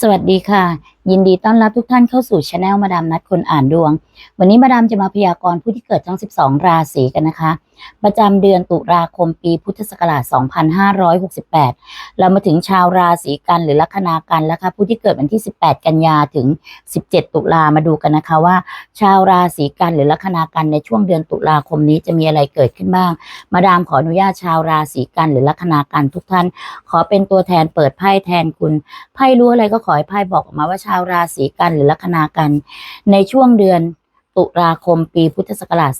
สวัสดีค่ะ ยินดีต้อนรับทุกท่านเข้าสู่ช anel มาดามนัดคนอ่านดวง วันนี้มาดามจะมาพยากรณ์ผู้ที่เกิดทั้ง 12 ราศีกันนะคะ ประจำเดือนตุลาคมปีพุทธศักราช 2568 เรามาถึงชาวราศีกันหรือลัคนากันแล้วค่ะผู้ที่เกิดวันที่ 18 กันยาถึง 17 ตุลามาดูกันนะคะว่า ชาวราศีกันหรือลัคนากันในช่วงเดือนตุลาคมนี้จะมีอะไรเกิดขึ้นบ้าง มาดามขออนุญาตชาวราศีกันหรือลัคนากันทุกท่าน ขอเป็นตัวแทนเปิดไพ่แทนคุณไพ่รู้อะไรก็ขอให้ไพ่บอกออกมาว่าชาวราศีกันหรือลัคนากันในช่วงเดือน ตุลาคมปีพุทธศักราช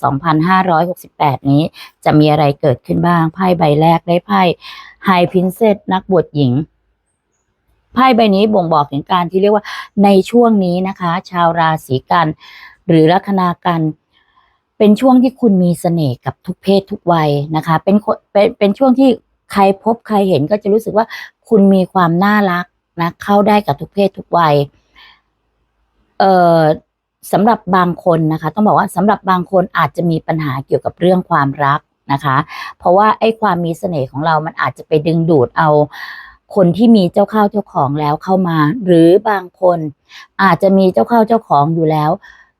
2568 นี้จะมีอะไรเกิดขึ้นบ้างไพ่ใบแรกได้ไพ่ไฮพินเซตนักบวชหญิงไพ่ใบนี้บ่งบอกถึงการที่เรียกว่าในช่วงนี้นะคะ ชาวราศีกัน หรือลัคนากันเป็นช่วงที่คุณมีเสน่ห์กับทุกเพศทุกวัยนะคะ เป็นคนเป็นเป็นช่วงที่ใครพบใครเห็นก็จะรู้สึกว่าคุณมีความน่ารักนะเข้าได้กับทุกเพศทุกวัยเอ่อ สำหรับบางคนนะคะ ต้องบอกว่าสำหรับบางคนอาจจะมีปัญหาเกี่ยวกับเรื่องความรักนะคะ เพราะว่าไอ้ความมีเสน่ห์ของเรามันอาจจะไปดึงดูดเอาคนที่มีเจ้าข้าวเจ้าของแล้วเข้ามา หรือบางคนอาจจะมีเจ้าข้าวเจ้าของอยู่แล้ว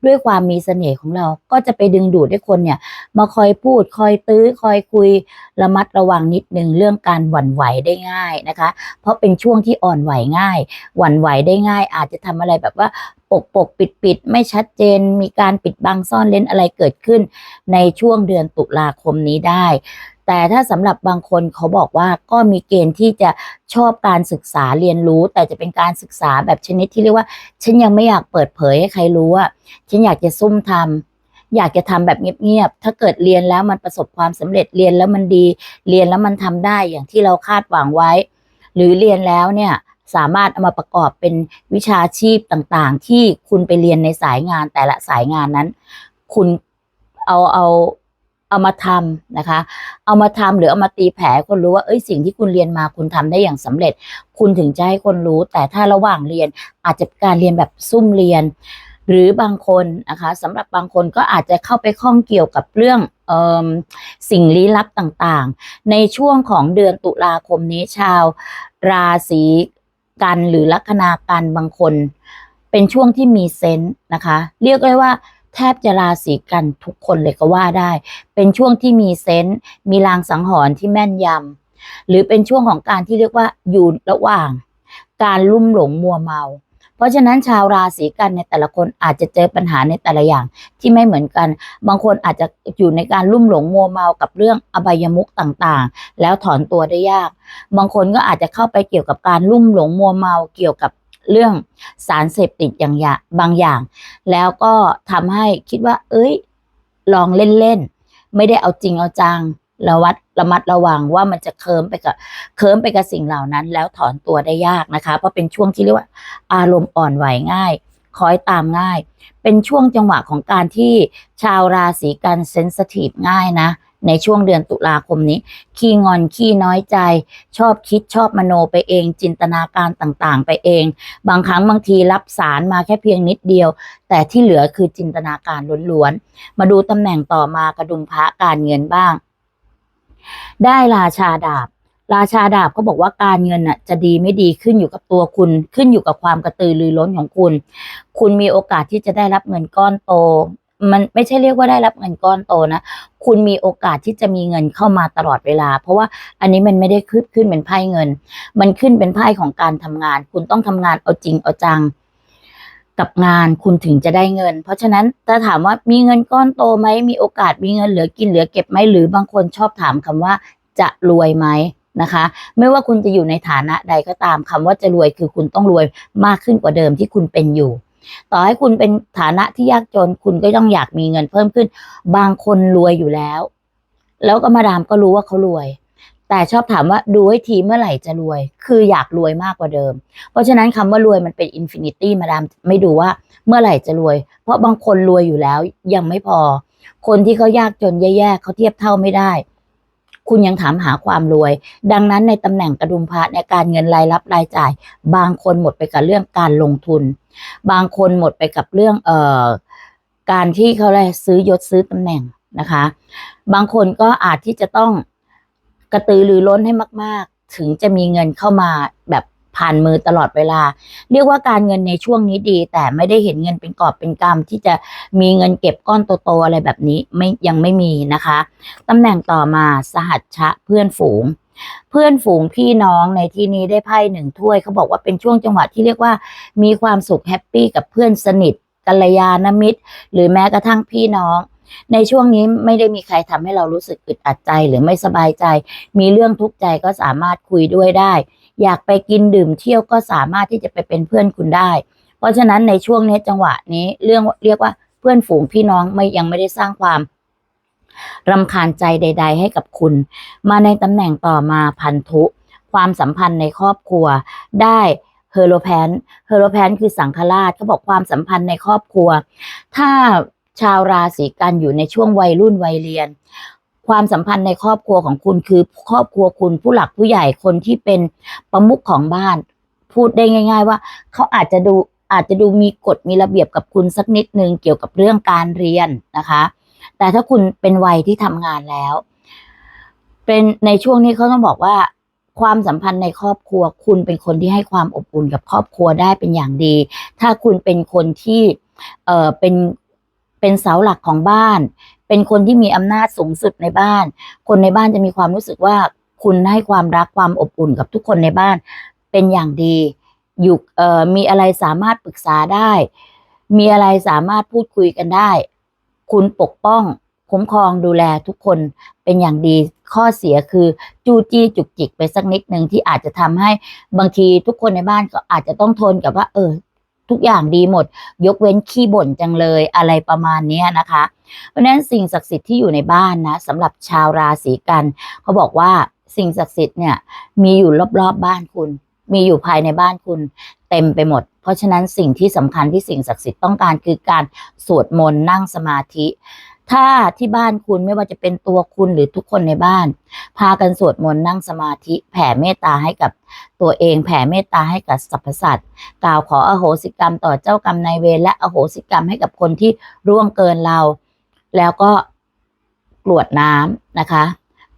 ด้วยความมีเสน่ห์ของเราก็จะไปดึงดูดให้คนเนี่ย มาคอยพูดคอยตื้อคอยคุยระมัดระวังนิดนึงเรื่องการหวั่นไหวได้ง่ายนะคะ เพราะเป็นช่วงที่อ่อนไหวง่าย หวั่นไหวได้ง่าย อาจจะทำอะไรแบบว่า ปกปกปิดปิดไม่ชัดเจน มีการปิดบังซ่อนเล้นอะไรเกิดขึ้น ในช่วงเดือนตุลาคมนี้ได้ แต่ถ้าสำหรับบางคนเขาบอกว่าก็มีเกณฑ์ที่จะชอบการศึกษาเรียนรู้ แต่จะเป็นการศึกษาแบบชนิดที่เรียกว่า ฉันยังไม่อยากเปิดเผยให้ใครรู้ว่าฉันอยากจะซุ่มทำอยากจะทำแบบเงียบๆ ถ้าเกิดเรียนแล้วมันประสบความสำเร็จเรียนแล้วมันดี เรียนแล้วมันทำได้อย่างที่เราคาดหวังไว้ หรือเรียนแล้วเนี่ย สามารถเอามาประกอบเป็นวิชาชีพต่างๆ ที่คุณไปเรียนในสายงานแต่ละสายงานนั้น คุณเอาเอาเอามาทำนะคะ เอามาทำหรือเอามาตีแผลคนรู้ว่าเอ้ยสิ่งที่คุณเรียนมาคุณทำได้อย่างสำเร็จ คุณถึงจะให้คนรู้ แต่ถ้าระหว่างเรียนอาจจะการเรียนแบบซุ่มเรียน หรือบางคนนะคะสำหรับบางคนก็อาจจะเข้าไปข้องเกี่ยวกับเรื่องเอสิ่งลี้ลับต่างๆ ในช่วงของเดือนตุลาคมนี้ชาว ราศี กันหรือลัคนากันบางคน เป็นช่วงที่มีเซนต์นะคะ เรียกได้ว่าแทบจะราศีกันทุกคนเลยก็ว่าได้ เป็นช่วงที่มีเซนต์มีลางสังหรณ์ที่แม่นยำหรือเป็นช่วงของการที่เรียกว่าอยู่ระหว่าง การลุ่มหลงมัวเมา เพราะฉะนั้นชาวราศีกันในแต่ละคนอาจจะเจอปัญหาในแต่ละอย่างที่ไม่เหมือนกัน บางคนอาจจะอยู่ในการลุ่มหลงมัวเมากับเรื่องอบายมุขต่างๆ แล้วถอนตัวได้ยาก บางคนก็อาจจะเข้าไปเกี่ยวกับการลุ่มหลงมัวเมาเกี่ยวกับเรื่องสารเสพติดอย่างอย่างบางอย่าง แล้วก็ทำให้คิดว่า เอ้ย ลองเล่นๆ ไม่ได้เอาจริงเอาจัง ระวัดระมัดระวังว่ามันจะเคิมไปกับเคิมไปกับสิ่งเหล่านั้น แล้วถอนตัวได้ยากนะคะ เพราะเป็นช่วงที่เรียกว่า อารมณ์อ่อนไหวง่ายคอยตามง่าย เป็นช่วงจังหวะของการที่ชาวราศีกันเซนสทีฟง่ายนะ ในช่วงเดือนตุลาคมนี้ ขี้งอนขี้น้อยใจ ชอบคิดชอบมโนไปเอง จินตนาการต่างๆ ไปเอง บางครั้งบางทีรับสารมาแค่เพียงนิดเดียว แต่ที่เหลือคือจินตนาการล้วนๆ มาดูตำแหน่งต่อมากระดุมพระการเงินบ้าง ได้ราชาดาบ ราชาดาบเขาบอกว่าการเงินน่ะ จะดีไม่ดีขึ้นอยู่กับตัวคุณ ขึ้นอยู่กับความกระตือรือร้นของคุณ คุณมีโอกาสที่จะได้รับเงินก้อนโต มันไม่ใช่เรียกว่าได้รับเงินก้อนโตนะ คุณมีโอกาสที่จะมีเงินเข้ามาตลอดเวลา เพราะว่าอันนี้มันไม่ได้ขึ้นขึ้นเป็นไพ่เงิน มันขึ้นเป็นไพ่ของการทำงาน คุณต้องทำงานเอาจริงเอาจัง กับงานคุณถึงจะได้เงิน เพราะฉะนั้นถ้าถามว่ามีเงินก้อนโตไหมมีโอกาสมีเงินเหลือกินเหลือเก็บไหมหรือบางคนชอบถามคำว่าจะรวยไหมนะคะ ไม่ว่าคุณจะอยู่ในฐานะใดก็ตามคำว่าจะรวยคือคุณต้องรวยมากขึ้นกว่าเดิมที่คุณเป็นอยู่ ต่อให้คุณเป็นฐานะที่ยากจน คุณก็ต้องอยากมีเงินเพิ่มขึ้น บางคนรวยอยู่แล้ว แล้วก็มาดามก็รู้ว่าเขารวย แต่ชอบถามว่าดูให้ทีเมื่อไหร่จะรวย คืออยากรวยมากกว่าเดิม เพราะฉะนั้นคำว่ารวยมันเป็นอินฟินิตี้มาดามไม่ดูว่าเมื่อไหร่จะรวย เพราะบางคนรวยอยู่แล้วยังไม่พอ คนที่เขายากจนแย่ๆเขาเทียบเท่าไม่ได้ คุณยังถามหาความรวย ดังนั้นในตำแหน่งกระดุมพระในการเงินรายรับรายจ่าย บางคนหมดไปกับเรื่องการลงทุน บางคนหมดไปกับเรื่องเอ่อการที่เขาอะไรซื้อยศซื้อตำแหน่งนะคะ บางคนก็อาจที่จะต้อง กระตือรือร้นให้มาก ๆ ถึงจะมีเงินเข้ามาแบบผ่านมือตลอดเวลา เรียกว่าการเงินในช่วงนี้ดี แต่ไม่ได้เห็นเงินเป็นกอบเป็นกำที่จะมีเงินเก็บก้อนโตๆอะไรแบบนี้ไม่ยังไม่มีนะคะตำแหน่งต่อมาสหัชชะเพื่อนฝูง เพื่อนฝูงพี่น้องในที่นี้ได้ไพ่หนึ่งถ้วยเขาบอกว่าเป็นช่วงจังหวะที่เรียกว่า มีความสุขแฮปปี้กับเพื่อนสนิทกัลยาณมิตร หรือแม้กระทั่งพี่น้อง ในช่วงนี้ไม่ได้มีใครทำให้เรารู้สึกอึดอัดใจหรือไม่สบายใจ มีเรื่องทุกข์ใจก็สามารถคุยด้วยได้ อยากไปกินดื่มเที่ยวก็สามารถที่จะไปเป็นเพื่อนคุณได้ เพราะฉะนั้นในช่วงนี้จังหวะนี้เรื่องเรียกว่าเพื่อนฝูงพี่น้องไม่ยังไม่ได้สร้างความรำคาญใจใด ๆ ให้กับคุณ มาในตำแหน่งต่อมาพันธุ ความสัมพันธ์ในครอบครัว ได้เฮโรแพนเฮโรแพนคือสังฆราชเขาบอกความสัมพันธ์ในครอบครัว ถ้า ชาวราศีกันอยู่ในช่วงวัยรุ่นวัยเรียน ความสัมพันธ์ในครอบครัวของคุณคือครอบครัวคุณผู้หลักผู้ใหญ่คนที่เป็นประมุขของบ้าน พูดได้ง่าย ๆ ว่าเขาอาจจะดูอาจจะดูมีกฎมีระเบียบกับคุณสักนิดนึงเกี่ยวกับเรื่องการเรียนนะคะ แต่ถ้าคุณเป็นวัยที่ทำงานแล้ว เป็นในช่วงนี้เขาต้องบอกว่า ความสัมพันธ์ในครอบครัว คุณเป็นคนที่ให้ความอบอุ่นกับครอบครัวได้เป็นอย่างดี ถ้าคุณเป็นคนที่เออเป็น เป็นเสาหลักของบ้าน เป็นคนที่มีอำนาจสูงสุดในบ้าน คนในบ้านจะมีความรู้สึกว่าคุณให้ความรักความอบอุ่นกับทุกคนในบ้าน เป็นอย่างดีอยู่เอ่อมีอะไรสามารถปรึกษาได้ มีอะไรสามารถพูดคุยกันได้ คุณปกป้องคุ้มครองดูแลทุกคนเป็นอย่างดีข้อเสียคือจู้จี้จุกจิกไปสักนิดหนึ่งที่อาจจะทำให้บางทีทุกคนในบ้านก็อาจจะต้องทนกับว่า เออ ทุกอย่างดีหมด ยกเว้นขี้บ่นจังเลยอะไรประมาณนี้นะคะ เพราะฉะนั้นสิ่งศักดิ์สิทธิ์ที่อยู่ในบ้านนะสำหรับชาวราศีกันเขาบอกว่าสิ่งศักดิ์สิทธิ์เนี่ยมีอยู่รอบๆบบ้านคุณ มีอยู่ภายในบ้านคุณเต็มไปหมด เพราะฉะนั้นสิ่งที่สำคัญที่สิ่งศักดิ์สิทธิ์ต้องการคือการสวดมนต์นั่งสมาธิ ถ้าที่บ้านคุณไม่ว่าจะเป็นตัวคุณหรือทุกคนในบ้าน พากันสวดมนต์นั่งสมาธิแผ่เมตตาให้กับตัวเองแผ่เมตตาให้กับสรรพสัตว์กล่าวขออโหสิกรรมต่อเจ้ากรรมนายเวรและอโหสิกรรมให้กับคนที่ร่วงเกินเรา แล้วก็กรวดน้ำนะคะ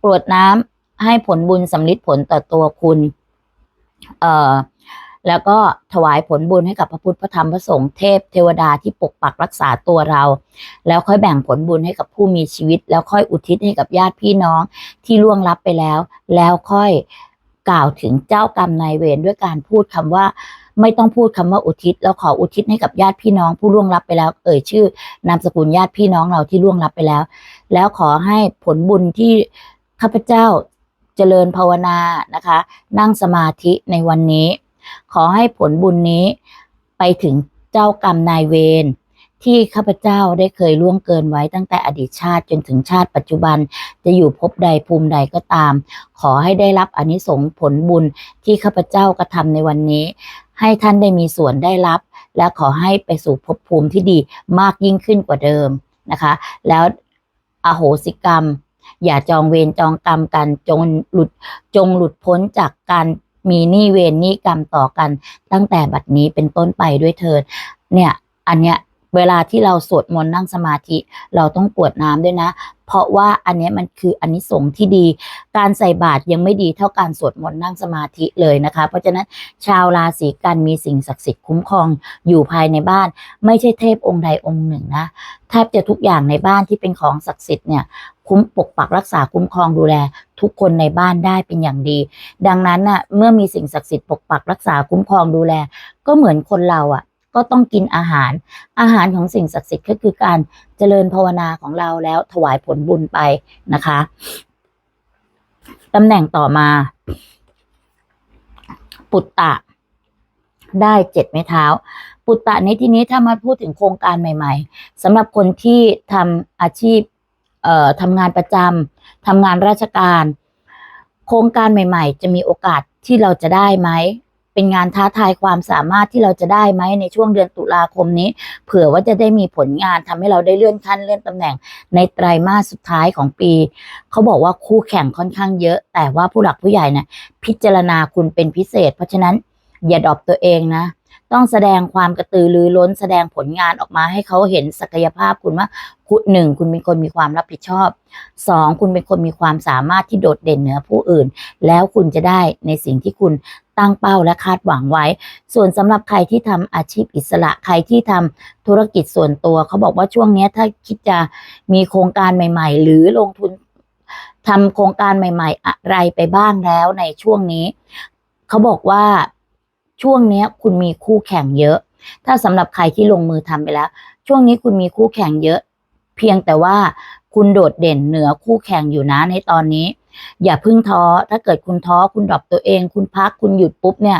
กรวดน้ำให้ผลบุญสำลิดผลต่อตัวคุณ เอ่อ แล้วก็ถวายผลบุญให้กับพระพุทธพระธรรมพระสงฆ์เทพเทวดาที่ปกปักรักษาตัวเรา แล้วค่อยแบ่งผลบุญให้กับผู้มีชีวิต แล้วค่อยอุทิศให้กับญาติพี่น้องที่ล่วงลับไปแล้ว แล้วค่อยกล่าวถึงเจ้ากรรมนายเวรด้วยการพูดคำว่าไม่ต้องพูดคำว่าอุทิศ แล้วขออุทิศให้กับญาติพี่น้องผู้ล่วงลับไปแล้ว เอ่ยชื่อนามสกุลญาติพี่น้องเราที่ล่วงลับไปแล้ว แล้วขอให้ผลบุญที่ข้าพเจ้าเจริญภาวนานะคะ นั่งสมาธิในวันนี้ ขอให้ผลบุญนี้ไปถึงเจ้ากรรมนายเวรที่ข้าพเจ้าได้เคยล่วงเกินไว้ตั้งแต่อดีตชาติจนถึงชาติปัจจุบัน จะอยู่ภพใดภูมิใดก็ตาม ขอให้ได้รับอนิสงส์ผลบุญที่ข้าพเจ้ากระทำในวันนี้ ให้ท่านได้มีส่วนได้รับ และขอให้ไปสู่ภพภูมิที่ดีมากยิ่งขึ้นกว่าเดิมนะคะ แล้วอโหสิกรรม อย่าจองเวรจองกรรมกันจงหลุดจงหลุดพ้นจากการ มีหนี้เวรหนี้กรรมต่อกันตั้งแต่บัดนี้เป็นต้นไปด้วยเถิดเนี่ย อันเนี้ย เวลาที่เราสวดมนต์นั่งสมาธิ เราต้องกวดน้ำด้วยนะ เพราะว่าอันนี้มันคืออันนิสงที่ดี การใส่บาตรยังไม่ดีเท่าการสวดมนต์นั่งสมาธิเลยนะคะ เพราะฉะนั้นชาวราศีกันมีสิ่งศักดิ์สิทธิ์คุ้มครองอยู่ภายในบ้าน ไม่ใช่เทพองค์ใดองค์หนึ่งนะแทบจะทุกอย่างในบ้านที่เป็นของศักดิ์สิทธิ์เนี่ยคุ้มปกปักรักษาคุ้มครองดูแล ทุกคนในบ้านได้เป็นอย่างดี ดังนั้นน่ะเมื่อมีสิ่งศักดิ์สิทธิ์ปกปักรักษาคุ้มครองดูแล ก็เหมือนคนเราอะ ก็ต้องกินอาหาร อาหารของสิ่งศักดิ์สิทธิ์ก็คือการเจริญภาวนาของเราแล้วถวายผลบุญไปนะคะตำแหน่งต่อมา ปุตตะ ได้เจ็ดไม้เท้า ปุตตะในที่นี้ถ้ามาพูดถึงโครงการใหม่ ๆสำหรับคนที่ทำอาชีพเอ่อทำงานประจำทำงานราชการ โครงการใหม่ ๆ จะมีโอกาสที่เราจะได้ไหม เป็นงานท้าทายความสามารถที่เราจะได้ไหมในช่วงเดือนตุลาคมนี้ เผื่อว่าจะได้มีผลงานทำให้เราได้เลื่อนขั้นเลื่อนตำแหน่ง ในไตรมาสสุดท้ายของปี เขาบอกว่าคู่แข่งค่อนข้างเยอะ แต่ว่าผู้หลักผู้ใหญ่นี่ยพิจารณาคุณเป็นพิเศษ เพราะฉะนั้นอย่าดรอปตัวเองนะต้องแสดงความกระตือรือร้นแสดงผลงานออกมาให้เขาเห็นศักยภาพคุณว่าคุณหนึ่งคุณเป็นคนมีความรับผิดชอบสองคุณเป็นคนมีความสามารถที่โดดเด่นเหนือผู้อื่น แล้วคุณจะได้ในสิ่งที่คุณ ตั้งเป้าและคาดหวังไว้ ส่วนสำหรับใครที่ทำอาชีพอิสระใครที่ทำธุรกิจส่วนตัว เขาบอกว่าช่วงนี้ถ้าคิดจะมีโครงการใหม่ ๆ หรือลงทุนทำโครงการใหม่ ๆ อะไรไปบ้างแล้วในช่วงนี้ เขาบอกว่าช่วงนี้คุณมีคู่แข่งเยอะ ถ้าสำหรับใครที่ลงมือทำไปแล้ว ช่วงนี้คุณมีคู่แข่งเยอะ เพียงแต่ว่าคุณโดดเด่นเหนือคู่แข่งอยู่นะในตอนนี้ อย่าพึ่งท้อ ถ้าเกิดคุณท้อคุณดรอปตัวเอง คุณพักคุณหยุดปุ๊บเนี่ย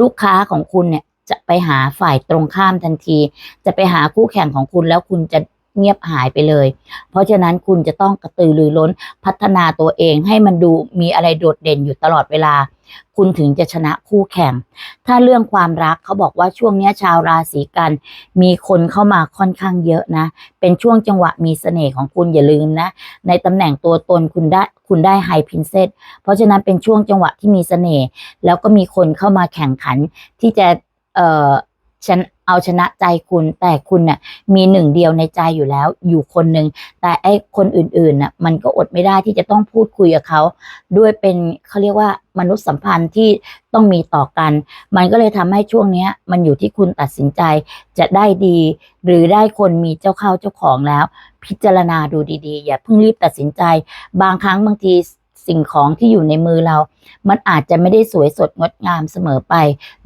ลูกค้าของคุณเนี่ยจะไปหาฝ่ายตรงข้ามทันที จะไปหาคู่แข่งของคุณแล้วคุณจะ เงียบหายไปเลย เพราะฉะนั้นคุณจะต้องกระตือรือร้นพัฒนาตัวเองให้มันดูมีอะไรโดดเด่นอยู่ตลอดเวลา คุณถึงจะชนะคู่แข่ง ถ้าเรื่องความรักเขาบอกว่าช่วงนี้ชาวราศีกัน มีคนเข้ามาค่อนข้างเยอะนะ เป็นช่วงจังหวะมีเสน่ห์ของคุณอย่าลืมนะ ในตำแหน่งตัวตนคุณได้คุณได้ไฮพินเซตเพราะฉะนั้นเป็นช่วงจังหวะที่มีเสน่ห์แล้วก็มีคนเข้ามาแข่งขันที่จะเอ่อ ฉันเอาชนะใจคุณแต่คุณน่ะมีหนึ่งเดียวในใจอยู่แล้ว อยู่คนหนึ่งแต่ไอ้คนอื่นๆน่ะมันก็อดไม่ได้ที่จะต้องพูดคุยกับเขา ด้วยเป็นเขาเรียกว่ามนุษยสัมพันธ์ที่ต้องมีต่อกัน มันก็เลยทำให้ช่วงเนี้ย มันอยู่ที่คุณตัดสินใจจะได้ดี หรือได้คนมีเจ้าเข้าเจ้าของแล้ว พิจารณาดูดีๆ อย่าเพิ่งรีบตัดสินใจ บางครั้งบางที สิ่งของที่อยู่ในมือเรา มันอาจจะไม่ได้สวยสดงดงามเสมอไป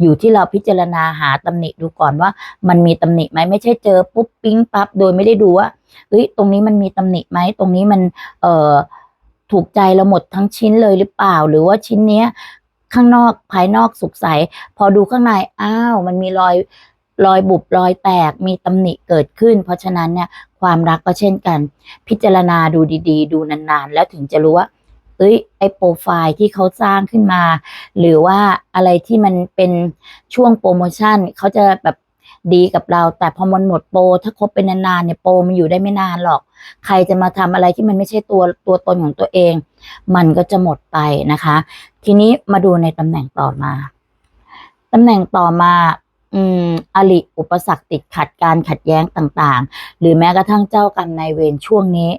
อยู่ที่เราพิจารณาหาตำหนิดูก่อนว่า มันมีตำหนิไหมไม่ใช่เจอปุ๊บปิ๊งปั๊บโดยไม่ได้ดูว่าเอ้ยตรงนี้มันมีตำหนิไหมตรงนี้มันเอ่อถูกใจเราหมดทั้งชิ้นเลยหรือเปล่า หรือว่าชิ้นเนี้ยข้างนอกภายนอกสุกใส พอดูข้างในอ้าว มันมีรอยรอยบุบรอยแตกมีตำหนิเกิดขึ้น เพราะฉะนั้นเนี่ยความรักก็เช่นกัน พิจารณาดูดี ๆ ดูนานๆ แล้วถึงจะรู้ว่า เอ้ยไอโปรไฟล์ที่เขาสร้างขึ้นมา หรือว่าอะไรที่มันเป็นช่วงโปรโมชั่นเขาจะแบบดีกับเรา แต่พอมันหมดโปรถ้าคบเป็นนานๆเนี่ยโปรมันอยู่ได้ไม่นานหรอก ใครจะมาทำอะไรที่มันไม่ใช่ตัวตัวตนของตัวเอง มันก็จะหมดไปนะคะ ทีนี้มาดูในตำแหน่งต่อมาตำแหน่งต่อมาอืมอลิอุปสรรคติดขัดการขัดแย้งต่างๆ หรือแม้กระทั่งเจ้ากรรมนายเวรช่วงนี้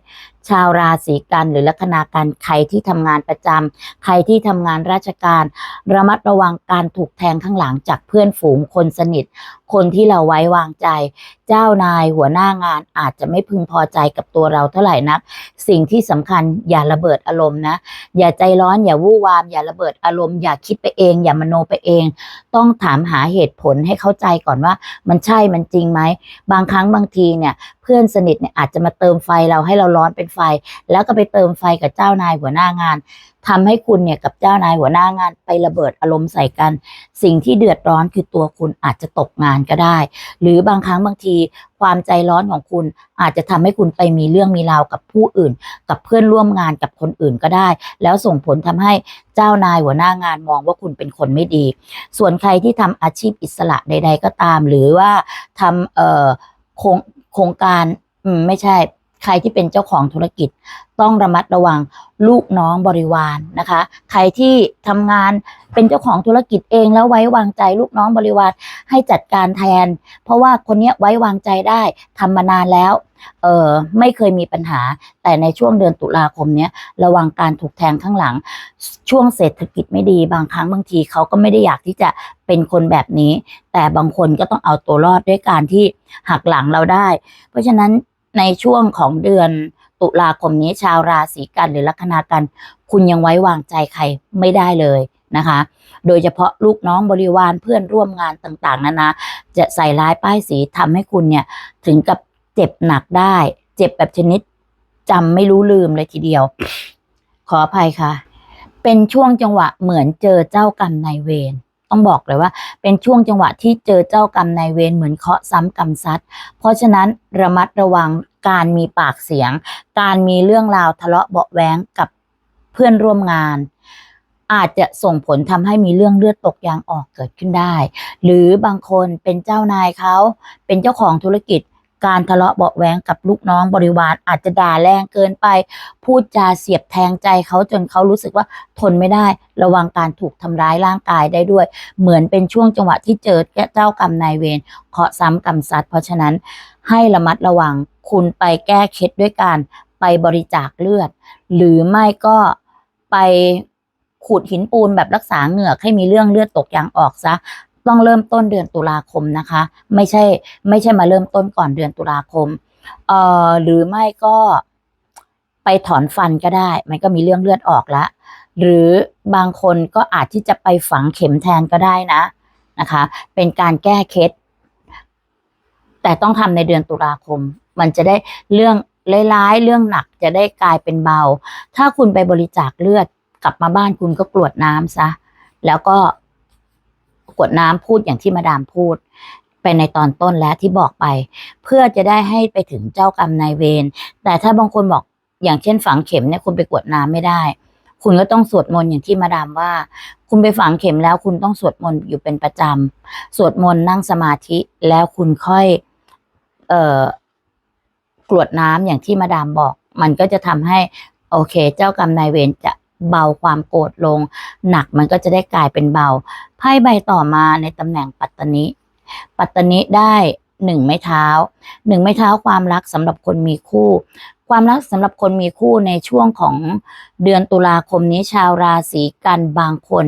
ชาวราศีกันหรือลัคนากันใครที่ทำงานประจำใครที่ทำงานราชการ ระมัดระวังการถูกแทงข้างหลังจากเพื่อนฝูงคนสนิท คนที่เราไว้วางใจ เจ้านายหัวหน้างานอาจจะไม่พึงพอใจกับตัวเราเท่าไหร่นัก สิ่งที่สำคัญอย่าระเบิดอารมณ์นะ อย่าใจร้อนอย่าวู่วาม อย่าระเบิดอารมณ์อย่าคิดไปเอง อย่ามโนไปเอง ต้องถามหาเหตุผลให้เข้าใจก่อนว่า มันใช่มันจริงไหมบางครั้งบางทีเนี่ย พื่อนสนิทเนี่ยอาจจะมาเติมไฟเราให้เราร้อนเป็นไฟ แล้วก็ไปเติมไฟกับเจ้านายหัวหน้างานทำให้คุณเนี่ยกับเจ้านายหัวหน้างาน ไประเบิดอารมณ์ใส่กัน สิ่งที่เดือดร้อนคือตัวคุณอาจจะตกงานก็ได้ หรือบางครั้งบางที ความใจร้อนของคุณอาจจะทำให้คุณไปมีเรื่องมีราวกับผู้อื่น กับเพื่อนร่วมงานกับคนอื่นก็ได้ แล้วส่งผลทำให้เจ้านายหัวหน้างานมองว่าคุณเป็นคนไม่ดี ส่วนใครที่ทำอาชีพอิสระใด ๆ ก็ตาม หรือว่าทำเอ่อคง โครงการ อืม ไม่ใช่ รที่เป็นเจ้าของธุรกิจ ต้องระมัดระวังลูกน้องบริวารนะคะ ใครที่ทำงานเป็นเจ้าของธุรกิจเองแล้วไว้วางใจลูกน้องบริวารให้จัดการแทน เพราะว่าคนนี้ไว้วางใจได้ทำมานานแล้วเออไม่เคยมีปัญหา แต่ในช่วงเดือนตุลาคมเนี้ยระวังการถูกแทงข้างหลัง ช่วงเศรษฐกิจไม่ดีบางครั้งบางทีเขาก็ไม่ได้อยากที่จะเป็นคนแบบนี้ แต่บางคนก็ต้องเอาตัวรอดด้วยการที่หักหลังเราได้ เพราะฉะนั้น ในช่วงของเดือนตุลาคมนี้ชาวราศีกันหรือลัคนากัน คุณยังไว้วางใจใครไม่ได้เลยนะคะ โดยเฉพาะลูกน้องบริวารเพื่อนร่วมงานต่างๆนานาจะใส่ร้ายป้ายสีทำให้คุณเนี่ยถึงกับเจ็บหนักได้ เจ็บแบบชนิดจำไม่รู้ลืมเลยทีเดียว ขออภัยค่ะ เป็นช่วงจังหวะเหมือนเจอเจ้ากรรมนายเวร ต้องบอกเลยว่า เป็นช่วงจังหวะที่เจอเจ้ากรรมนายเวรเหมือนเคาะซ้ำกรรมซัดเพราะฉะนั้นระมัดระวังการมีปากเสียง การมีเรื่องราวทะเลาะเบาะแว้งกับเพื่อนร่วมงาน อาจจะส่งผลทำให้มีเรื่องเลือดตกยางออกเกิดขึ้นได้ หรือบางคนเป็นเจ้านายเขาเป็นเจ้าของธุรกิจ การทะเลาะเบาะแว้งกับลูกน้องบริวารอาจจะด่าแรงเกินไป พูดจาเสียบแทงใจเขาจนเขารู้สึกว่าทนไม่ได้ระวังการถูกทำร้ายร่างกายได้ด้วย เหมือนเป็นช่วงจังหวะที่เจอเจ้ากรรมนายเวรเคาะซ้ำกรรมซัดเพราะฉะนั้นให้ระมัดระวังคุณไปแก้เคล็ดด้วยการไปบริจาคเลือด หรือไม่ก็ไปขูดหินปูนแบบรักษาเหงือกให้มีเรื่องเลือดตกยางออกซะ ต้องเริ่มต้นเดือนตุลาคมนะคะ ไม่ใช่ไม่ใช่มาเริ่มต้นก่อนเดือนตุลาคมเอ่อหรือไม่ก็ไปถอนฟันก็ได้ มันก็มีเรื่องเลือดออกละหรือบางคนก็อาจที่จะไปฝังเข็มแทนก็ได้นะนะคะ เป็นการแก้เคล็ดแต่ต้องทำในเดือนตุลาคม มันจะได้เรื่องร้ายๆเรื่องหนักจะได้กลายเป็นเบา ถ้าคุณไปบริจาคเลือดกลับมาบ้านคุณก็กรวดน้ำซะ แล้วก็ กวดน้ำพูดอย่างที่มาดามพูด ไปในตอนต้นแล้วที่บอกไป เพื่อจะได้ให้ไปถึงเจ้ากรรมนายเวรแต่ถ้าบางคนบอกอย่างเช่นฝังเข็มเนี่ยคุณไปกวดน้ำไม่ได้ คุณก็ต้องสวดมนต์อย่างที่มาดามว่า คุณไปฝังเข็มแล้วคุณต้องสวดมนต์อยู่เป็นประจำสวดมนต์นั่งสมาธิแล้วคุณค่อย เอ่อกรวดน้ำอย่างที่มาดามบอก มันก็จะทำให้ โอเค เจ้ากรรมนายเวรจะ เบาความโกรธลง หนักมันก็จะได้กลายเป็นเบา ไพ่ใบต่อมาในตำแหน่งปัตตนิ ปัตตนิได้หนึ่งไม้เท้าหนึ่งไม้เท้าความรักสำหรับคนมีคู่ ความรักสำหรับคนมีคู่ในช่วงของเดือนตุลาคมนี้ชาวราศีกันบางคน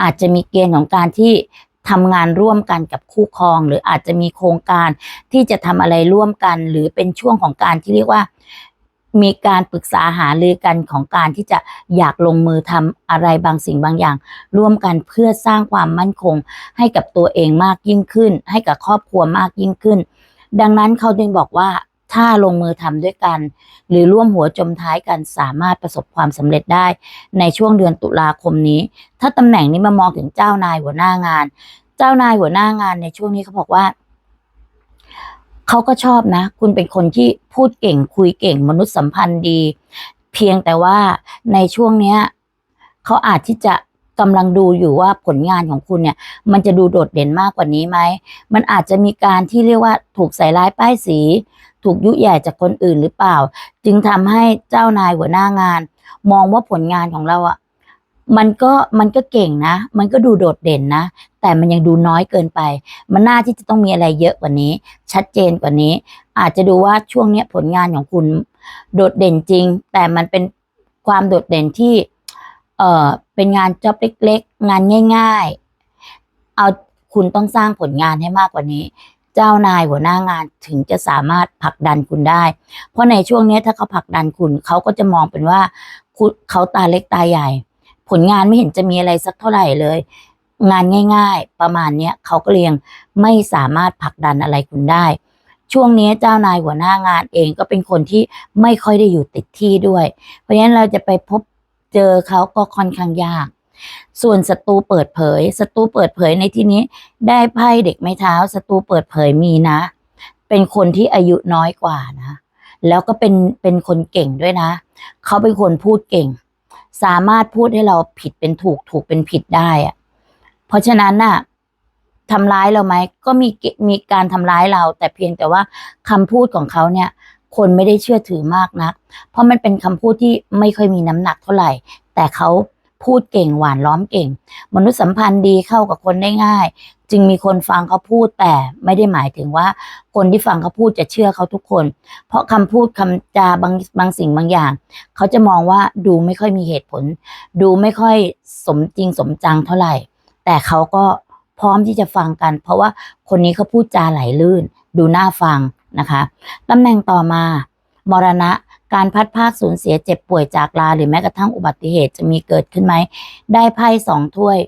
อาจจะมีเกณฑ์ของการที่ทำงานร่วมกันกับคู่ครอง หรืออาจจะมีโครงการที่จะทำอะไรร่วมกัน หรือเป็นช่วงของการที่เรียกว่า มีการปรึกษาหารือกันของการที่จะอยากลงมือทำอะไรบางสิ่งบางอย่าง ร่วมกันเพื่อสร้างความมั่นคง ให้กับตัวเองมากยิ่งขึ้น ให้กับครอบครัวมากยิ่งขึ้น ดังนั้นเขาจึงบอกว่าถ้าลงมือทำด้วยกัน หรือร่วมหัวจมท้ายกันสามารถประสบความสำเร็จได้ ในช่วงเดือนตุลาคมนี้ ถ้าตำแหน่งนี้มามองถึงเจ้านายหัวหน้างาน เจ้านายหัวหน้างานในช่วงนี้เขาบอกว่า เขาก็ชอบนะ คุณเป็นคนที่พูดเก่งคุยเก่งมนุษยสัมพันธ์ดี เพียงแต่ว่าในช่วงเนี้ยเขาอาจที่จะกำลังดูอยู่ว่าผลงานของคุณเนี่ย มันจะดูโดดเด่นมากกว่านี้ไหม มันอาจจะมีการที่เรียกว่าถูกใส่ร้ายป้ายสี ถูกยุแย่จากคนอื่นหรือเปล่า จึงทำให้เจ้านายหัวหน้างาน มองว่าผลงานของเราอะ่ะมันก็มันก็เก่งนะ มันก็ดูโดดเด่นนะ แต่มันยังดูน้อยเกินไป มันน่าที่จะต้องมีอะไรเยอะกว่านี้ ชัดเจนกว่านี้ อาจจะดูว่าช่วงเนี้ยผลงานของคุณโดดเด่นจริง แต่มันเป็นความโดดเด่นที่เอ่อเป็นงานจ็อบเล็ก ๆ งานง่าย ๆ เอาคุณต้องสร้างผลงานให้มากกว่านี้ เจ้านายหัวหน้างานถึงจะสามารถผลักดันคุณได้ เพราะในช่วงนี้ถ้าเขาผลักดันคุณเขาก็จะมองเป็นว่าคุเขาตาเล็กตาใหญ่ ผลงานไม่เห็นจะมีอะไรสักเท่าไหร่เลย งานง่าย ๆ ประมาณเนี้ยเขาก็เรียงไม่สามารถผลักดันอะไรคุณได้ ช่วงนี้เจ้านายหัวหน้างานเองก็เป็นคนที่ไม่ค่อยได้อยู่ติดที่ด้วย เพราะฉะนั้นเราจะไปพบเจอเขาก็ค่อนข้างยาก ส่วนศัตรูเปิดเผยศัตรูเปิดเผยในที่นี้ ได้ไพ่เด็กไม้เท้าศัตรูเปิดเผยมีนะ เป็นคนที่อายุน้อยกว่านะ แล้วก็เป็นเป็นคนเก่งด้วยนะ เขาเป็นคนพูดเก่ง สามารถพูดให้เราผิดเป็นถูกถูกเป็นผิดได้อะ เพราะฉะนั้นน่ะทำร้ายเราไหมก็มีมีการทำร้ายเรา แต่เพียงแต่ว่าคำพูดของเขาเนี่ย คนไม่ได้เชื่อถือมากนัก เพราะมันเป็นคำพูดที่ไม่ค่อยมีน้ำหนักเท่าไหร่ แต่เขาพูดเก่งหวานล้อมเก่ง มนุษยสัมพันธ์ดีเข้ากับคนได้ง่าย จึงมีคนฟังเขาพูดแต่ไม่ได้หมายถึงว่า คนที่ฟังเขาพูดจะเชื่อเขาทุกคน เพราะคำพูดคำจาบางบางสิ่งบางอย่าง เขาจะมองว่าดูไม่ค่อยมีเหตุผล ดูไม่ค่อยสมจริงสมจังเท่าไหร่ แต่เขาก็พร้อมที่จะฟังกัน เพราะว่าคนนี้เขาพูดจาไหลลื่น ดูน่าฟังนะคะตำแหน่งต่อมามรณะการพัดภาคสูญเสียเจ็บป่วยจากลา หรือแม้กระทั่งอุบัติเหตุจะมีเกิดขึ้นไหม ได้ไพ่สองถ้วย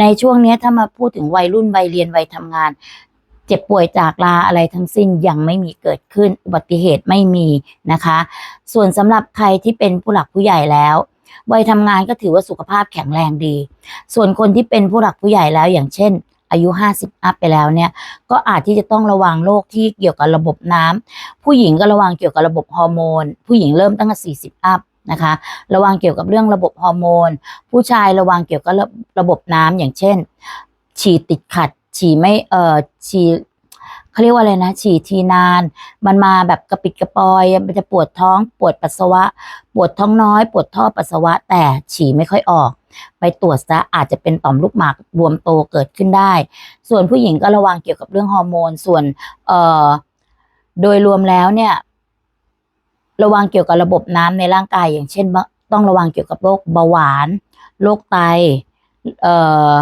ในช่วงเนี้ยถ้ามาพูดถึงวัยรุ่นวัยเรียนวัยทำงาน เจ็บป่วยจากลาอะไรทั้งสิ้นยังไม่มีเกิดขึ้น อุบัติเหตุไม่มีนะคะ ส่วนสำหรับใครที่เป็นผู้หลักผู้ใหญ่แล้ว วัยทำงานก็ถือว่าสุขภาพแข็งแรงดี ส่วนคนที่เป็นผู้หลักผู้ใหญ่แล้วอย่างเช่น อายุ 50 อัพไปแล้วเนี่ย ก็อาจที่จะต้องระวังโรคที่เกี่ยวกับระบบน้ำผู้หญิงก็ระวังเกี่ยวกับระบบฮอร์โมน ผู้หญิงเริ่มตั้งแต่40 อัพนะคะ ระวังเกี่ยวกับเรื่องระบบฮอร์โมน ผู้ชายระวังเกี่ยวกับระบบน้ำอย่างเช่น ฉี่ติดขัด ฉี่ไม่เอ่อฉี่ เขาเรียกว่าอะไรนะ ฉี่ทีนาน มันมาแบบกระปิดกระปอย มันจะปวดท้อง ปวดปัสสาวะ ปวดท้องน้อย ปวดท่อปัสสาวะ แต่ฉี่ไม่ค่อยออก ไปตรวจซะอาจจะเป็นต่อมลูกหมากบวมโตเกิดขึ้นได้ ส่วนผู้หญิงก็ระวังเกี่ยวกับเรื่องฮอร์โมน ส่วนเอ่อโดยรวมแล้วเนี่ย ระวังเกี่ยวกับระบบน้ำในร่างกาย อย่างเช่น ต้องระวังเกี่ยวกับโรคเบาหวาน โรคไต เอ่อ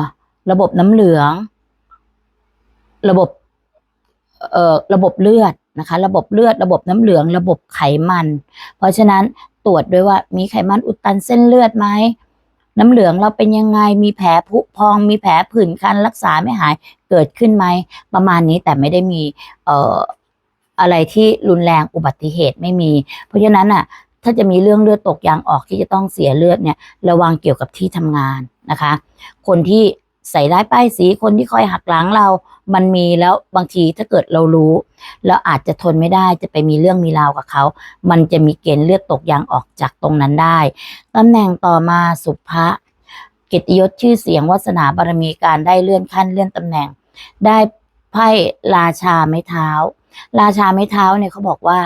ระบบน้ำเหลือง ระบบ ระบบเลือดนะคะ ระบบเลือด ระบบน้ำเหลือง ระบบไขมัน เพราะฉะนั้นตรวจด้วยว่ามีไขมันอุดตันเส้นเลือดไหมน้ำเหลืองเราเป็นยังไง มีแผลผุพอง มีแผลผื่นคันรักษาไม่หายเกิดขึ้นไหม ประมาณนี้แต่ไม่ได้มีเอ่ออะไรที่รุนแรงอุบัติเหตุไม่มี เพราะฉะนั้นอะถ้าจะมีเรื่องเลือดตกยางออกที่จะต้องเสียเลือดเนี่ย ระวังเกี่ยวกับที่ทำงานนะคะ คนที่ ใส่ร้ายป้ายสีคนที่คอยหักหลังเรา มันมีแล้วบางทีถ้าเกิดเรารู้แล้วอาจจะทนไม่ได้จะไปมีเรื่องมีราวกับเขา มันจะมีเกณฑ์เลือดตกยางออกจากตรงนั้นได้ตำแหน่งต่อมาสุภะเกียรติยศชื่อเสียงวาสนาบารมีการได้เลื่อนขั้นเลื่อนตำแหน่ง ได้ไพ่ราชาไม้เท้า ราชาไม้เท้าเนี่ยเขาบอกว่า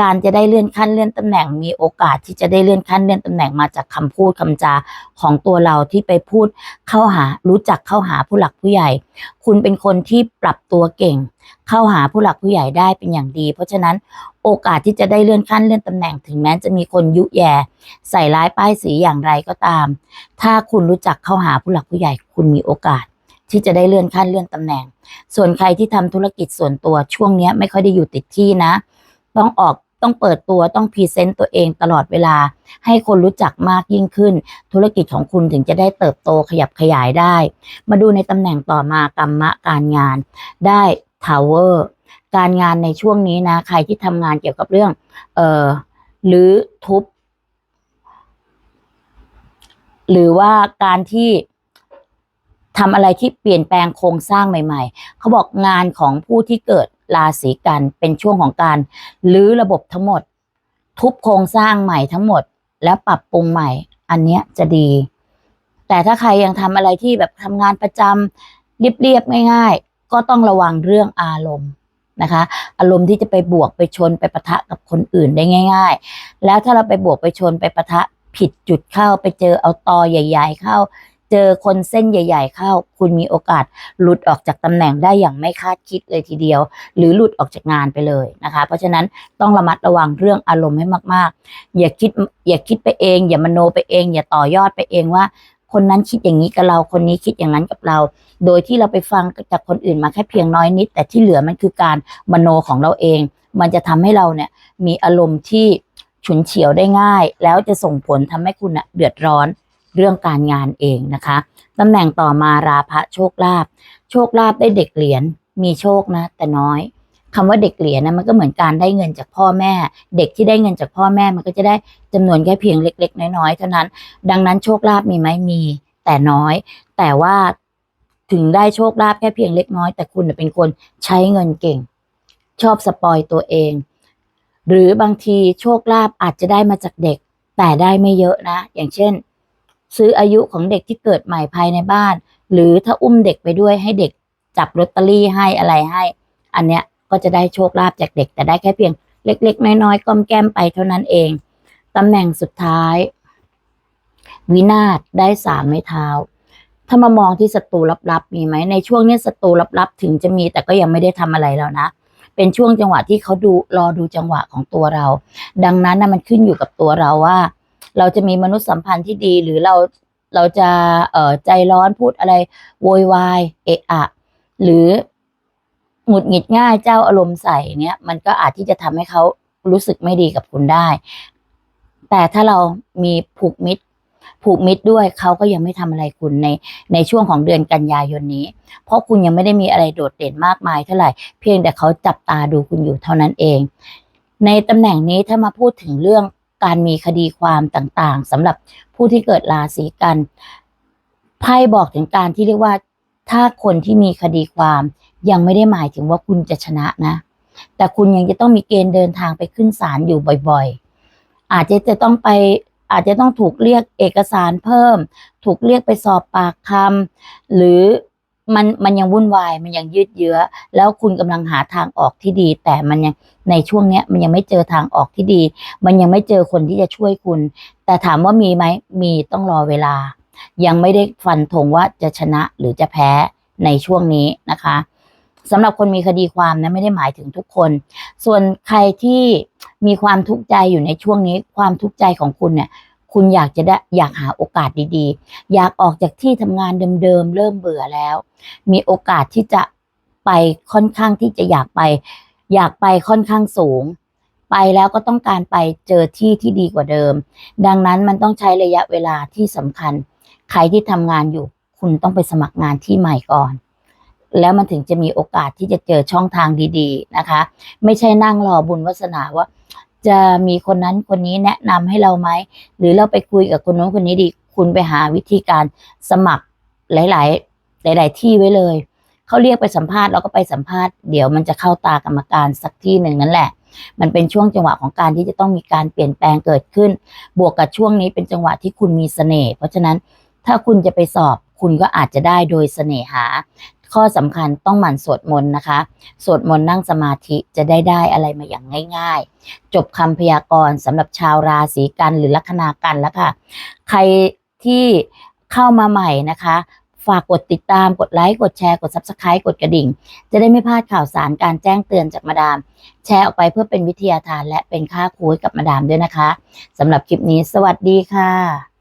การจะได้เลื่อนขั้นเลื่อนตำแหน่งมีโอกาสที่จะได้เลื่อนขั้นเลื่อนตำแหน่งมาจากคำพูดคำจาของตัวเราที่ไปพูดเข้าหารู้จักเข้าหาผู้หลักผู้ใหญ่ คุณเป็นคนที่ปรับตัวเก่ง เข้าหาผู้หลักผู้ใหญ่ได้เป็นอย่างดี เพราะฉะนั้นโอกาสที่จะได้เลื่อนขั้นเลื่อนตำแหน่งถึงแม้จะมีคนยุแย่ ใส่ร้ายป้ายสีอย่างไรก็ตาม ถ้าคุณรู้จักเข้าหาผู้หลักผู้ใหญ่ คุณมีโอกาสที่จะได้เลื่อนขั้นเลื่อนตำแหน่ง ส่วนใครที่ทำธุรกิจส่วนตัวช่วงนี้ไม่ค่อยได้อยู่ติดที่นะ ต้องออก ต้องเปิดตัวต้องพรีเซนต์ตัวเองตลอดเวลา ให้คนรู้จักมากยิ่งขึ้น ธุรกิจของคุณถึงจะได้เติบโตขยับขยายได้ มาดูในตำแหน่งต่อมากรรมะการงาน ได้ทาวเวอร์การงานในช่วงนี้นะ ใครที่ทำงานเกี่ยวกับเรื่อง เอ่อหรือทุบ หรือว่าการที่ทำอะไรที่เปลี่ยนแปลงโครงสร้างใหม่ ๆ เขาบอกงานของผู้ที่เกิด ราศีกันเป็นช่วงของการรื้อระบบทั้งหมด ทุบโครงสร้างใหม่ทั้งหมด แล้วปรับปรุงใหม่ อันเนี้ยจะดี แต่ถ้าใครยังทำอะไรที่แบบทำงานประจำเรียบๆง่าย ๆ ก็ต้องระวังเรื่องอารมณ์นะคะ อารมณ์ที่จะไปบวกไปชนไปปะทะกับคนอื่นได้ง่าย ๆ แล้วถ้าเราไปบวกไปชนไปปะทะผิดจุดเข้าไปเจอเอาตอใหญ่ ๆ เข้า เจอคนเส้นใหญ่ ๆ เข้า คุณมีโอกาสหลุดออกจากตำแหน่งได้อย่างไม่คาดคิดเลยทีเดียว หรือหลุดออกจากงานไปเลยนะคะ เพราะฉะนั้นต้องระมัดระวังเรื่องอารมณ์ให้มาก ๆ อย่าคิดอย่าคิดไปเอง อย่ามโนไปเอง อย่าต่อยอดไปเองว่าคนนั้นคิดอย่างนี้กับเรา คนนี้คิดอย่างนั้นกับเรา โดยที่เราไปฟังจากคนอื่นมาแค่เพียงน้อยนิด แต่ที่เหลือมันคือการมโนของเราเอง มันจะทำให้เราเนี่ยมีอารมณ์ที่ฉุนเฉียวได้ง่าย แล้วจะส่งผลทำให้คุณน่ะเดือดร้อน เรื่องการงานเองนะคะตำแหน่งต่อมาราพะโชคลาภโชคลาภได้เด็กเหรียญมีโชคนะ แต่น้อยคำว่าเด็กเหรียญนะมันก็เหมือนการได้เงินจากพ่อแม่ เด็กที่ได้เงินจากพ่อแม่มันก็จะได้จำนวนแค่เพียงเล็ก ๆ น้อยๆเท่านั้น ดังนั้นโชคลาภมีไหมมี แต่น้อย แต่ว่าถึงได้โชคลาภแค่เพียงเล็กน้อย แต่คุณน่ะเป็นคนใช้เงินเก่ง ชอบสปอยตัวเอง หรือบางทีโชคลาภอาจจะได้มาจากเด็ก แต่ได้ไม่เยอะนะ อย่างเช่น ซื้ออายุของเด็กที่เกิดใหม่ภายในบ้าน หรือถ้าอุ้มเด็กไปด้วยให้เด็กจับลอตเตอรี่ให้อะไรให้ อันเนี้ยก็จะได้โชคลาภจากเด็กแต่ได้แค่เพียงเล็ก ๆ น้อยๆก้มแก้มไปเท่านั้นเองตำแหน่งสุดท้าย วินาศได้สามไม้เท้า ถ้ามามองที่ศัตรูลับๆมีไหมในช่วงเนี้ยศัตรูลับๆ ถึงจะมีแต่ก็ยังไม่ได้ทำอะไรแล้วนะเป็นช่วงจังหวะที่เขาดูรอดูจังหวะของตัวเรา ดังนั้นนะมันขึ้นอยู่กับตัวเราว่า เราจะมีมนุษยสัมพันธ์ที่ดีหรือเราเราจะเอ่อใจร้อนพูดอะไร โวยวายเอะอะ หรือหงุดหงิดง่ายเจ้าอารมณ์ใส่เนี้ยมันก็อาจที่จะทำให้เขารู้สึกไม่ดีกับคุณได้ แต่ถ้าเรามีผูกมิตรผูกมิตรด้วยเขาก็ยังไม่ทำอะไรคุณในในช่วงของเดือนกันยายนนี้ เพราะคุณยังไม่ได้มีอะไรโดดเด่นมากมายเท่าไหร่เพียงแต่เขาจับตาดูคุณอยู่เท่านั้นเอง ในตำแหน่งนี้ถ้ามาพูดถึงเรื่อง การมีคดีความต่างๆสำหรับผู้ที่เกิดราศีกันไพ่บอกถึงการที่เรียกว่า ถ้าคนที่มีคดีความยังไม่ได้หมายถึงว่าคุณจะชนะนะ แต่คุณยังจะต้องมีเกณฑ์เดินทางไปขึ้นศาลอยู่บ่อยๆ อาจจะจะต้องไปอาจจะต้องถูกเรียกเอกสารเพิ่ม ถูกเรียกไปสอบปากคำหรือ มันมันยังวุ่นวายมันยังยืดเยื้อ แล้วคุณกำลังหาทางออกที่ดี แต่มันยังในช่วงเนี้ยมันยังไม่เจอทางออกที่ดี มันยังไม่เจอคนที่จะช่วยคุณ แต่ถามว่ามีไหมมีต้องรอเวลา ยังไม่ได้ฟันธงว่าจะชนะหรือจะแพ้ในช่วงนี้นะคะสำหรับคนมีคดีความนะไม่ได้หมายถึงทุกคน ส่วนใครที่มีความทุกข์ใจอยู่ในช่วงนี้ ความทุกข์ใจของคุณเนี่ย คุณอยากจะได้อยากหาโอกาสดีๆ อยากออกจากที่ทำงานเดิมๆ เริ่มเบื่อแล้ว มีโอกาสที่จะไปค่อนข้างที่จะอยากไป อยากไปค่อนข้างสูง ไปแล้วก็ต้องการไปเจอที่ที่ดีกว่าเดิม ดังนั้นมันต้องใช้ระยะเวลาที่สำคัญ ใครที่ทำงานอยู่ คุณต้องไปสมัครงานที่ใหม่ก่อนแล้วมันถึงจะมีโอกาสที่จะเจอช่องทางดี ๆ นะคะ ไม่ใช่นั่งรอบุญวาสนาว่า จะมีคนนั้นคนนี้แนะนำให้เราไหม หรือเราไปคุยกับคนโน้นคนนี้ดี คุณไปหาวิธีการสมัครหลาย ๆ หลาย ๆ ที่ไว้เลย เขาเรียกไปสัมภาษณ์เราก็ไปสัมภาษณ์ เดี๋ยวมันจะเข้าตากรรมการสักที่หนึ่งนั่นแหละ มันเป็นช่วงจังหวะของการที่จะต้องมีการเปลี่ยนแปลงเกิดขึ้น บวกกับช่วงนี้เป็นจังหวะที่คุณมีเสน่ห์ เพราะฉะนั้นถ้าคุณจะไปสอบคุณก็อาจจะได้โดยเสน่หา ข้อสำคัญต้องหมั่นสวดมนต์นะคะ สวดมนต์นั่งสมาธิจะได้ได้อะไรมาอย่างง่าย ๆ จบคำพยากรณ์สำหรับชาวราศีกันหรือลัคนากันแล้วค่ะ ใครที่เข้ามาใหม่นะคะฝากกดติดตาม กดไลค์ กดแชร์ กด Subscribe กดกระดิ่ง จะได้ไม่พลาดข่าวสารการแจ้งเตือนจากมาดาม แชร์ออกไปเพื่อเป็นวิทยาทานและเป็นค่าครูให้กับมาดามด้วยนะคะสำหรับคลิปนี้ สวัสดีค่ะ